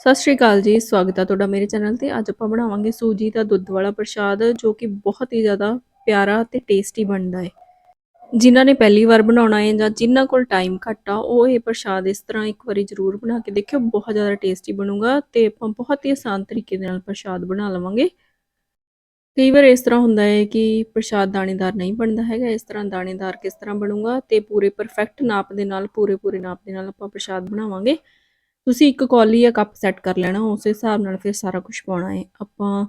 ਸਤਿ ਸ਼੍ਰੀ ਅਕਾਲ ਜੀ, ਸਵਾਗਤ ਹੈ ਤੁਹਾਡਾ ਮੇਰੇ ਚੈਨਲ ਤੇ। ਅੱਜ ਆਪਾਂ ਬਣਾਵਾਂਗੇ ਸੂਜੀ ਦਾ ਦੁੱਧ ਵਾਲਾ ਪ੍ਰਸ਼ਾਦ, ਜੋ ਕਿ ਬਹੁਤ ਹੀ ਜ਼ਿਆਦਾ ਪਿਆਰਾ ਤੇ ਟੇਸਟੀ ਬਣਦਾ ਹੈ ਜਿਨ੍ਹਾਂ ਨੇ ਪਹਿਲੀ ਵਾਰ ਬਣਾਉਣਾ ਹੈ ਜਾਂ ਜਿਨ੍ਹਾਂ ਕੋਲ ਟਾਈਮ ਘੱਟ ਆ, ਉਹ ਇਹ ਪ੍ਰਸ਼ਾਦ ਇਸ ਤਰ੍ਹਾਂ ਇੱਕ ਵਾਰੀ ਜ਼ਰੂਰ ਬਣਾ ਕੇ ਦੇਖਿਓ, ਬਹੁਤ ਜ਼ਿਆਦਾ ਟੇਸਟੀ ਬਣੂਗਾ ਤੇ ਆਪਾਂ ਬਹੁਤ ਹੀ ਆਸਾਨ ਤਰੀਕੇ ਦੇ ਨਾਲ ਪ੍ਰਸ਼ਾਦ ਬਣਾ ਲਵਾਂਗੇ। ਕਈ ਵਾਰ ਇਸ ਤਰ੍ਹਾਂ ਹੁੰਦਾ ਹੈ ਕਿ ਪ੍ਰਸ਼ਾਦ ਦਾਣੇਦਾਰ ਨਹੀਂ ਬਣਦਾ ਹੈਗਾ, ਇਸ ਤਰ੍ਹਾਂ ਦਾਣੇਦਾਰ ਕਿਸ ਤਰ੍ਹਾਂ ਬਣੂਗਾ ਤੇ ਪੂਰੇ ਪਰਫੈਕਟ ਨਾਪ ਦੇ ਨਾਲ ਪੂਰੇ ਪੂਰੇ ਨਾਪ ਦੇ ਨਾਲ ਆਪਾਂ ਪ੍ਰਸ਼ਾਦ ਬਣਾਵਾਂਗੇ। ਤੁਸੀਂ ਇੱਕ ਕੌਲੀ ਜਾਂ ਕੱਪ ਸੈੱਟ ਕਰ ਲੈਣਾ, ਉਸ ਹਿਸਾਬ ਨਾਲ ਫਿਰ ਸਾਰਾ ਕੁਝ ਪਾਉਣਾ ਹੈ। ਆਪਾਂ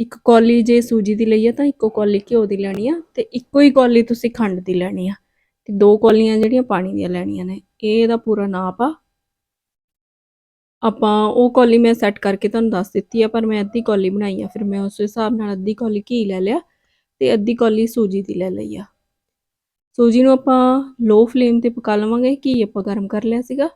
ਇੱਕ ਕੌਲੀ ਜੇ ਸੂਜੀ ਦੀ ਲਈ ਆ ਤਾਂ ਇੱਕੋ ਕੌਲੀ ਘਿਓ ਦੀ ਲੈਣੀ ਆ ਤੇ ਇੱਕੋ ਹੀ ਕੌਲੀ ਤੁਸੀਂ ਖੰਡ ਦੀ ਲੈਣੀ ਆ ਤੇ ਦੋ ਕੌਲੀਆਂ ਜਿਹੜੀਆਂ ਪਾਣੀ ਦੀਆਂ ਲੈਣੀਆਂ ਨੇ, ਇਹ ਇਹਦਾ ਪੂਰਾ ਨਾਪ ਆ। ਆਪਾਂ ਉਹ ਕੌਲੀ ਮੈਂ ਸੈੱਟ ਕਰਕੇ ਤੁਹਾਨੂੰ ਦੱਸ ਦਿੱਤੀ ਆ, ਪਰ ਮੈਂ ਅੱਧੀ ਕੌਲੀ ਬਣਾਈ ਆ, ਫਿਰ ਮੈਂ ਉਸ ਹਿਸਾਬ ਨਾਲ ਅੱਧੀ ਕੌਲੀ ਘੀ ਲੈ ਲਿਆ ਤੇ ਅੱਧੀ ਕੌਲੀ ਸੂਜੀ ਦੀ ਲੈ ਲਈ ਆ। ਸੂਜੀ ਨੂੰ ਆਪਾਂ ਲੋ ਫਲੇਮ ਤੇ ਪਕਾ ਲਵਾਂਗੇ, ਘੀ ਆਪਾਂ ਗਰਮ ਕਰ ਲਿਆ ਸੀਗਾ।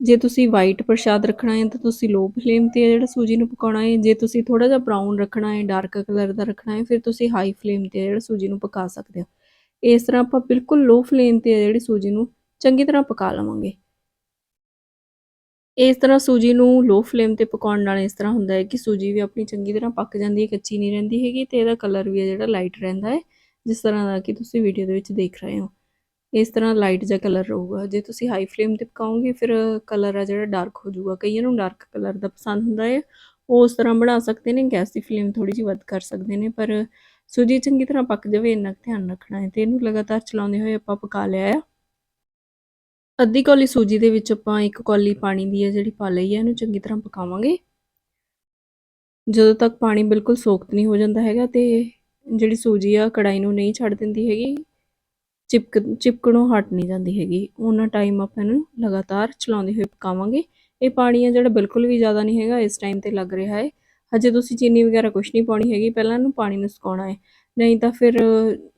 ਜੇ ਤੁਸੀਂ ਵਾਈਟ ਪ੍ਰਸ਼ਾਦ ਰੱਖਣਾ ਹੈ ਤਾਂ ਤੁਸੀਂ ਲੋ ਫਲੇਮ ਤੇ ਜਿਹੜਾ ਸੂਜੀ ਨੂੰ ਪਕਾਉਣਾ ਹੈ। ਜੇ ਤੁਸੀਂ ਥੋੜਾ ਜਿਹਾ ਬਰਾਊਨ ਰੱਖਣਾ ਹੈ ਡਾਰਕ ਕਲਰ ਦਾ ਰੱਖਣਾ ਹੈ, ਫਿਰ ਤੁਸੀਂ ਹਾਈ ਫਲੇਮ ਤੇ ਜਿਹੜਾ ਸੂਜੀ ਨੂੰ ਪਕਾ ਸਕਦੇ ਹੋ। ਇਸ ਤਰ੍ਹਾਂ ਆਪਾਂ ਬਿਲਕੁਲ ਲੋ ਫਲੇਮ ਤੇ ਜਿਹੜੀ ਸੂਜੀ ਨੂੰ ਚੰਗੀ ਤਰ੍ਹਾਂ ਪਕਾ ਲਵਾਂਗੇ। ਇਸ ਤਰ੍ਹਾਂ ਸੂਜੀ ਨੂੰ ਲੋ ਫਲੇਮ ਤੇ ਪਕਾਉਣ ਨਾਲ ਇਸ ਤਰ੍ਹਾਂ ਹੁੰਦਾ ਹੈ ਕਿ ਸੂਜੀ ਵੀ ਆਪਣੀ ਚੰਗੀ ਤਰ੍ਹਾਂ ਪੱਕ ਜਾਂਦੀ ਹੈ, ਕੱਚੀ ਨਹੀਂ ਰਹਿੰਦੀ ਹੈਗੀ ਤੇ ਇਹਦਾ ਕਲਰ ਵੀ ਹੈ ਜਿਹੜਾ ਲਾਈਟ ਰਹਿੰਦਾ ਹੈ, ਜਿਸ ਤਰ੍ਹਾਂ ਦਾ ਕਿ ਤੁਸੀਂ ਵੀਡੀਓ ਦੇ ਵਿੱਚ ਦੇਖ ਰਹੇ ਹੋ। ਇਸ ਤਰ੍ਹਾਂ ਲਾਈਟ ਜਿਹਾ ਕਲਰ ਰਹੂਗਾ। ਜੇ ਤੁਸੀਂ ਹਾਈ ਫਲੇਮ ਤੇ ਪਕਾਓਗੇ, ਫਿਰ ਕਲਰ ਆ ਜਿਹੜਾ ਡਾਰਕ ਹੋ ਜਾਊਗਾ। ਕਈਆਂ ਨੂੰ ਡਾਰਕ ਕਲਰ ਦਾ ਪਸੰਦ ਹੁੰਦਾ ਹੈ। ਉਹ ਉਸ ਤਰ੍ਹਾਂ ਬਣਾ ਸਕਦੇ ਨੇ, ਗੈਸ ਦੀ ਫਲੇਮ ਥੋੜੀ ਜਿਹੀ ਵੱਧ ਕਰ ਸਕਦੇ ਨੇ, ਪਰ ਸੂਜੀ ਚੰਗੀ ਤਰ੍ਹਾਂ ਪੱਕ ਜਾਵੇ, ਇੰਨਾ ਧਿਆਨ ਰੱਖਣਾ ਹੈ ਤੇ ਇਹਨੂੰ ਲਗਾਤਾਰ ਚਲਾਉਂਦੇ ਹੋਏ ਆਪਾਂ ਪਕਾ ਲਿਆ ਆ। ਅੱਧੀ ਕੌਲੀ ਸੂਜੀ ਦੇ ਵਿੱਚ ਆਪਾਂ ਇੱਕ ਕੌਲੀ ਪਾਣੀ ਦੀ ਹੈ ਜਿਹੜੀ ਪਾ ਲਈ ਹੈ, ਇਹਨੂੰ ਚੰਗੀ ਤਰ੍ਹਾਂ ਪਕਾਵਾਂਗੇ। ਜਦੋਂ ਤੱਕ ਪਾਣੀ ਬਿਲਕੁਲ ਸੋਖਤ ਨਹੀਂ ਹੋ ਜਾਂਦਾ ਹੈਗਾ ਤੇ ਜਿਹੜੀ ਸੂਜੀ ਆ ਕੜਾਈ ਨੂੰ ਨਹੀਂ ਛੱਡ ਦਿੰਦੀ ਹੈਗੀ। ਚਿਪਕ ਚਿਪਕਣੋਂ ਹਟ ਨਹੀਂ ਜਾਂਦੀ ਹੈਗੀ। ਉਹਨਾਂ ਟਾਈਮ ਆਪਾਂ ਇਹਨੂੰ ਲਗਾਤਾਰ ਚਲਾਉਂਦੇ ਹੋਏ ਪਕਾਵਾਂਗੇ। ਇਹ ਪਾਣੀ ਆ ਜਿਹੜਾ ਬਿਲਕੁਲ ਵੀ ਜ਼ਿਆਦਾ ਨਹੀਂ ਹੈਗਾ, ਇਸ ਟਾਈਮ ਤੇ ਲੱਗ ਰਿਹਾ ਹੈ। ਹਜੇ ਤੁਸੀਂ ਚੀਨੀ ਵਗੈਰਾ ਕੁਝ ਨਹੀਂ ਪਾਉਣੀ ਹੈਗੀ, ਪਹਿਲਾਂ ਇਹਨੂੰ ਪਾਣੀ ਨੂੰ ਸੁਕਾਉਣਾ ਹੈ। ਨਹੀਂ ਤਾਂ ਫਿਰ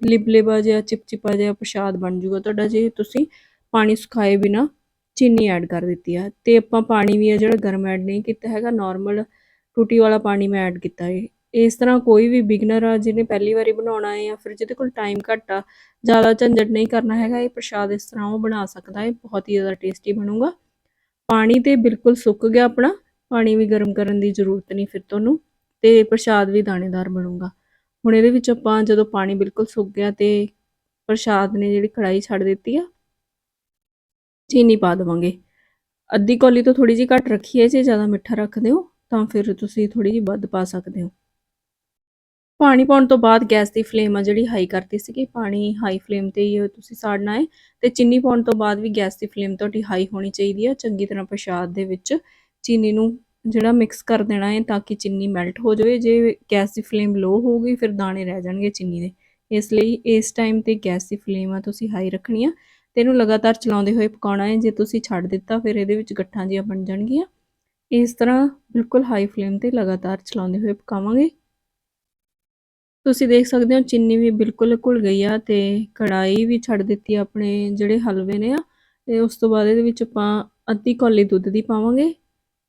ਲਿਬਲਿਬਾ ਜਿਹਾ, ਚਿਪਚਿਪਾ ਜਿਹਾ ਪ੍ਰਸ਼ਾਦ ਬਣ ਜੂਗਾ ਤੁਹਾਡਾ, ਜੇ ਤੁਸੀਂ ਪਾਣੀ ਸੁਕਾਏ ਬਿਨਾ ਚੀਨੀ ਐਡ ਕਰ ਦਿੱਤੀ ਆ। ਤੇ ਆਪਾਂ ਪਾਣੀ ਵੀ ਆ ਜਿਹੜਾ ਗਰਮ ਐਡ ਨਹੀਂ ਕੀਤਾ ਹੈਗਾ ਨਾਰਮਲ ਟੂਟੀ ਵਾਲਾ ਪਾਣੀ ਮੈਂ ਐਡ ਕੀਤਾ ਹੈ ਇਸ ਤਰ੍ਹਾਂ ਕੋਈ ਵੀ ਬਿਗਨਰ ਆ, ਜਿਹਨੇ ਪਹਿਲੀ ਵਾਰੀ ਬਣਾਉਣਾ ਹੈ ਜਾਂ ਫਿਰ ਜਿਹਦੇ ਕੋਲ ਟਾਈਮ ਘੱਟ ਆ, ਜ਼ਿਆਦਾ ਝੰਜਟ ਨਹੀਂ ਕਰਨਾ ਹੈਗਾ, ਇਹ ਪ੍ਰਸ਼ਾਦ ਇਸ ਤਰ੍ਹਾਂ ਉਹ ਬਣਾ ਸਕਦਾ ਹੈ, ਬਹੁਤ ਹੀ ਜ਼ਿਆਦਾ ਟੇਸਟੀ ਬਣੂਗਾ। ਪਾਣੀ ਤੇ ਬਿਲਕੁਲ ਸੁੱਕ ਗਿਆ ਆਪਣਾ, ਪਾਣੀ ਵੀ ਗਰਮ ਕਰਨ ਦੀ ਜ਼ਰੂਰਤ ਨਹੀਂ ਫਿਰ ਤੁਹਾਨੂੰ ਤੇ ਪ੍ਰਸ਼ਾਦ ਵੀ ਦਾਣੇਦਾਰ ਬਣੂਗਾ। ਹੁਣ ਇਹਦੇ ਵਿੱਚ ਆਪਾਂ ਜਦੋਂ ਪਾਣੀ ਬਿਲਕੁਲ ਸੁੱਕ ਗਿਆ ਤੇ ਪ੍ਰਸ਼ਾਦ ਨੇ ਜਿਹੜੀ ਕੜਾਈ ਛੱਡ ਦਿੱਤੀ ਆ, ਚੀਨੀ ਪਾ ਦੇਵਾਂਗੇ। ਅੱਧੀ ਕੌਲੀ ਤੋਂ ਥੋੜੀ ਜਿਹੀ ਘੱਟ ਰੱਖੀ ਹੈ ਜੇ ਜ਼ਿਆਦਾ ਮਿੱਠਾ ਰੱਖਦੇ ਹੋ, ਤਾਂ ਫਿਰ ਤੁਸੀਂ ਥੋੜੀ ਜਿਹੀ ਵੱਧ ਪਾ ਸਕਦੇ ਹੋ। ਪਾਣੀ ਪਾਉਣ ਤੋਂ ਬਾਅਦ ਗੈਸ ਦੀ ਫਲੇਮ ਆ ਜਿਹੜੀ ਹਾਈ ਕਰਤੀ ਸੀਗੀ, ਪਾਣੀ ਹਾਈ ਫਲੇਮ ਤੇ ਹੀ ਤੁਸੀਂ ਸਾੜਨਾ ਹੈ ਤੇ ਚੀਨੀ ਪਾਉਣ ਤੋਂ ਬਾਅਦ ਵੀ ਗੈਸ ਦੀ ਫਲੇਮ ਤੁਹਾਡੀ ਹਾਈ ਹੋਣੀ ਚਾਹੀਦੀ ਹੈ, ਚੰਗੀ ਤਰ੍ਹਾਂ ਪ੍ਰਸ਼ਾਦ ਦੇ ਵਿੱਚ ਚੀਨੀ ਨੂੰ ਜਿਹੜਾ ਮਿਕਸ ਕਰ ਦੇਣਾ ਹੈ ਤਾਂ ਕਿ ਚੀਨੀ ਮੈਲਟ ਹੋ ਜਾਵੇ, ਜੇ ਗੈਸ ਦੀ ਫਲੇਮ ਲੋ ਗਈ ਫਿਰ ਦਾਣੇ ਰਹਿ ਜਾਣਗੇ ਚੀਨੀ ਦੇ। ਇਸ ਲਈ ਇਸ ਟਾਈਮ ਤੇ ਗੈਸ ਦੀ ਫਲੇਮ ਆ ਤੁਸੀਂ ਹਾਈ ਰੱਖਣੀ ਆ ਤੇ ਇਹਨੂੰ ਲਗਾਤਾਰ ਚਲਾਉਂਦੇ ਹੋਏ ਪਕਾਉਣਾ ਹੈ, ਜੇ ਤੁਸੀਂ ਛੱਡ ਦਿੱਤਾ ਫਿਰ ਇਹਦੇ ਵਿੱਚ ਗੱਠਾਂ ਜਿਹੀਆਂ ਬਣ ਜਾਣਗੀਆਂ। ਇਸ ਤਰ੍ਹਾਂ ਬਿਲਕੁਲ ਹਾਈ ਫਲੇਮ ਤੇ ਲਗਾਤਾਰ ਚਲਾਉਂਦੇ ਹੋਏ ਪਕਾਵਾਂਗੇ। ਤੁਸੀਂ ਦੇਖ ਸਕਦੇ ਹੋ ਚੀਨੀ ਵੀ ਬਿਲਕੁਲ ਘੁਲ ਗਈ ਆ ਤੇ ਕੜਾਈ ਵੀ ਛੱਡ ਦਿੱਤੀ ਆਪਣੇ ਜਿਹੜੇ ਹਲਵੇ ਨੇ ਆ। ਤੇ ਉਸ ਤੋਂ ਬਾਅਦ ਇਹਦੇ ਵਿੱਚ ਆਪਾਂ ਅੱਧੀ ਕੌਲੀ ਦੁੱਧ ਦੀ ਪਾਵਾਂਗੇ।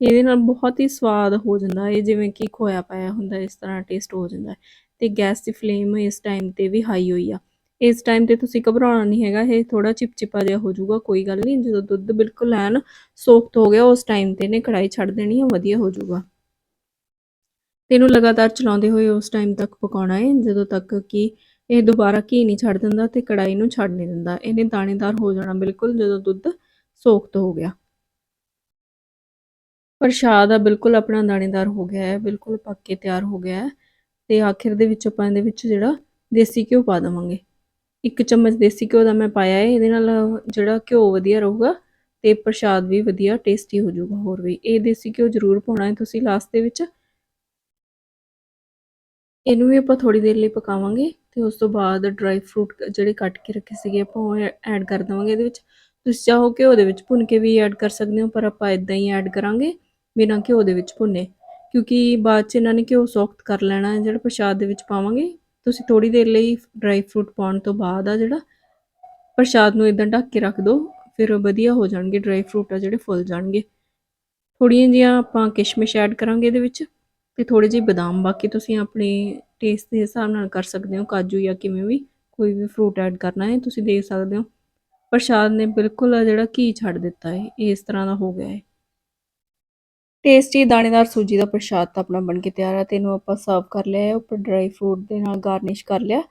ਇਹਦੇ ਨਾਲ ਬਹੁਤ ਹੀ ਸਵਾਦ ਹੋ ਜਾਂਦਾ ਹੈ ਜਿਵੇਂ ਕਿ ਖੋਇਆ ਪਾਇਆ ਹੁੰਦਾ, ਇਸ ਤਰ੍ਹਾਂ ਟੇਸਟ ਹੋ ਜਾਂਦਾ। ਤੇ ਗੈਸ ਦੀ ਫਲੇਮ ਇਸ ਟਾਈਮ ਤੇ ਵੀ ਹਾਈ ਹੋਈ ਆ। ਇਸ ਟਾਈਮ ਤੇ ਤੁਸੀਂ ਘਬਰਾਉਣਾ ਨਹੀਂ ਹੈਗਾ, ਇਹ ਥੋੜਾ ਚਿਪਚਿਪਾ ਜਿਹਾ ਹੋ ਜਾਊਗਾ, ਕੋਈ ਗੱਲ ਨਹੀਂ। ਜਦੋਂ ਦੁੱਧ ਬਿਲਕੁਲ ਐਨ ਸੋਖਤ ਹੋ ਗਿਆ, ਉਸ ਟਾਈਮ ਤੇ ਨੇ ਕੜਾਈ ਛੱਡ ਦੇਣੀ ਹੈ ਵਧੀਆ ਹੋ ਜਾਊਗਾ। ਇਹਨੂੰ ਲਗਾਤਾਰ ਚਲਾਉਂਦੇ ਹੋਏ ਉਸ ਟਾਈਮ ਤੱਕ ਪਕਾਉਣਾ ਹੈ ਜਦੋਂ ਤੱਕ ਕਿ ਇਹ ਦੁਬਾਰਾ ਘੀ ਨਹੀਂ ਛੱਡ ਦਿੰਦਾ ਤੇ ਕੜਾਈ ਨੂੰ ਛੱਡ ਨਹੀਂ ਦਿੰਦਾ। ਇਹਨੇ ਦਾਣੇਦਾਰ ਹੋ ਜਾਣਾ ਬਿਲਕੁਲ ਜਦੋਂ ਦੁੱਧ ਸੋਖਤ ਹੋ ਗਿਆ। ਪ੍ਰਸ਼ਾਦ ਆ ਬਿਲਕੁਲ ਆਪਣਾ ਦਾਣੇਦਾਰ ਹੋ ਗਿਆ ਹੈ, ਬਿਲਕੁਲ ਪੱਕ ਕੇ ਤਿਆਰ ਹੋ ਗਿਆ ਹੈ ਤੇ ਆਖਿਰ ਦੇ ਵਿੱਚ ਆਪਾਂ ਇਹਦੇ ਵਿੱਚ ਜਿਹੜਾ ਦੇਸੀ ਘਿਓ ਪਾ ਦਵਾਂਗੇ। ਇੱਕ ਚਮਚ ਦੇਸੀ ਘਿਓ ਦਾ ਮੈਂ ਪਾਇਆ ਹੈ ਇਹਦੇ ਨਾਲ ਜਿਹੜਾ ਘਿਓ ਵਧੀਆ ਰਹੂਗਾ ਤੇ ਪ੍ਰਸ਼ਾਦ ਵੀ ਵਧੀਆ ਟੇਸਟੀ ਹੋ ਜਾਊਗਾ ਹੋਰ ਵੀ। ਇਹ ਦੇਸੀ ਘਿਓ ਜ਼ਰੂਰ ਪਾਉਣਾ ਹੈ ਤੁਸੀਂ ਲਾਸਟ ਦੇ ਵਿੱਚ ਇਹਨੂੰ ਵੀ ਆਪਾਂ ਥੋੜੀ ਦੇਰ ਲਈ ਪਕਾਵਾਂਗੇ ਤੇ ਉਸ ਤੋਂ ਬਾਅਦ ਡਰਾਈ ਫਰੂਟ ਜਿਹੜੇ ਕੱਟ ਕੇ ਰੱਖੇ ਸੀਗੇ ਆਪਾਂ ਉਹ ਐਡ ਕਰ ਦਵਾਂਗੇ ਇਹਦੇ ਵਿੱਚ। ਤੁਸੀਂ ਚਾਹੋ ਕਿ ਉਹਦੇ ਵਿੱਚ ਭੁੰਨ ਕੇ ਵੀ ਐਡ ਕਰ ਸਕਦੇ ਹੋ, ਪਰ ਆਪਾਂ ਇਦਾਂ ਹੀ ਐਡ ਕਰਾਂਗੇ ਬਿਨਾਂ ਘਿਓ ਦੇ ਵਿੱਚ ਭੁੰਨੇ। ਕਿਉਂਕਿ ਬਾਅਦ ਚ ਇਹਨਾਂ ਨੇ ਘਿਓ ਸੌਖਤ ਕਰ ਲੈਣਾ, ਜਿਹੜਾ ਪ੍ਰਸ਼ਾਦ ਦੇ ਵਿੱਚ ਪਾਵਾਂਗੇ, ਤੁਸੀਂ ਥੋੜੀ ਦੇਰ ਲਈ ਡਰਾਈ ਫਰੂਟ ਪਾਉਣ ਤੋਂ ਬਾਅਦ ਆ ਜਿਹੜਾ ਪ੍ਰਸ਼ਾਦ ਨੂੰ ਇਦਾਂ ਢੱਕ ਕੇ ਰੱਖ ਦਿਓ ਫਿਰ ਵਧੀਆ ਹੋ ਜਾਣਗੇ ਡਰਾਈ ਫਰੂਟ ਆ ਜਿਹੜੇ ਫੁੱਲ ਜਾਣਗੇ। ਥੋੜੀਆਂ ਜੀਆਂ ਆਪਾਂ ਕਿਸ਼ਮਿਸ਼ ਐਡ ਕਰਾਂਗੇ ਇਹਦੇ ਵਿੱਚ। ਤੇ ਥੋੜੇ ਜਿਹੇ ਬਦਾਮ ਬਾਕੀ ਤੁਸੀਂ ਆਪਣੇ ਟੇਸਟ ਦੇ ਹਿਸਾਬ ਨਾਲ ਕਰ ਸਕਦੇ ਹੋ, ਕਾਜੂ ਜਾਂ ਕਿਵੇਂ ਵੀ, ਕੋਈ ਵੀ ਫਰੂਟ ਐਡ ਕਰਨਾ ਹੈ, ਤੁਸੀਂ ਦੇ ਸਕਦੇ ਹੋ। ਪ੍ਰਸ਼ਾਦ ਨੇ ਬਿਲਕੁਲ ਆ ਜਿਹੜਾ ਘੀ ਛੱਡ ਦਿੱਤਾ ਹੈ ਇਸ ਤਰ੍ਹਾਂ ਦਾ ਹੋ ਗਿਆ ਹੈ। ਟੇਸਟੀ ਦਾਣੇਦਾਰ ਸੂਜੀ ਦਾ ਪ੍ਰਸ਼ਾਦ ਤਾਂ ਆਪਣਾ ਬਣ ਕੇ ਤਿਆਰ ਆ, ਤੇ ਇਹਨੂੰ ਆਪਾਂ ਸਰਵ ਕਰ ਲਿਆ ਹੈ, ਉੱਪਰ ਡਰਾਈ ਫਰੂਟ ਦੇ ਨਾਲ ਗਾਰਨਿਸ਼ ਕਰ ਲਿਆ।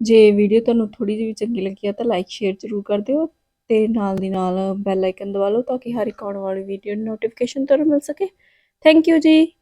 ਜੇ ਵੀਡੀਓ ਤੁਹਾਨੂੰ ਥੋੜੀ ਜਿਹੀ ਵੀ ਚੰਗੀ ਲੱਗੀ ਆ, ਤਾਂ ਲਾਈਕ ਸ਼ੇਅਰ ਜ਼ਰੂਰ ਕਰ ਦਿਓ, ਤੇ ਨਾਲ ਦੀ ਨਾਲ ਬੈਲ ਆਈਕਨ ਦਬਾ ਲਓ, ਤਾਂ ਕਿ ਹਰ ਇੱਕ ਆਉਣ ਵਾਲੀ ਵੀਡੀਓ ਦੀ ਨੋਟੀਫਿਕੇਸ਼ਨ ਤੁਹਾਨੂੰ ਮਿਲ ਸਕੇ। ਥੈਂਕ ਯੂ ਜੀ।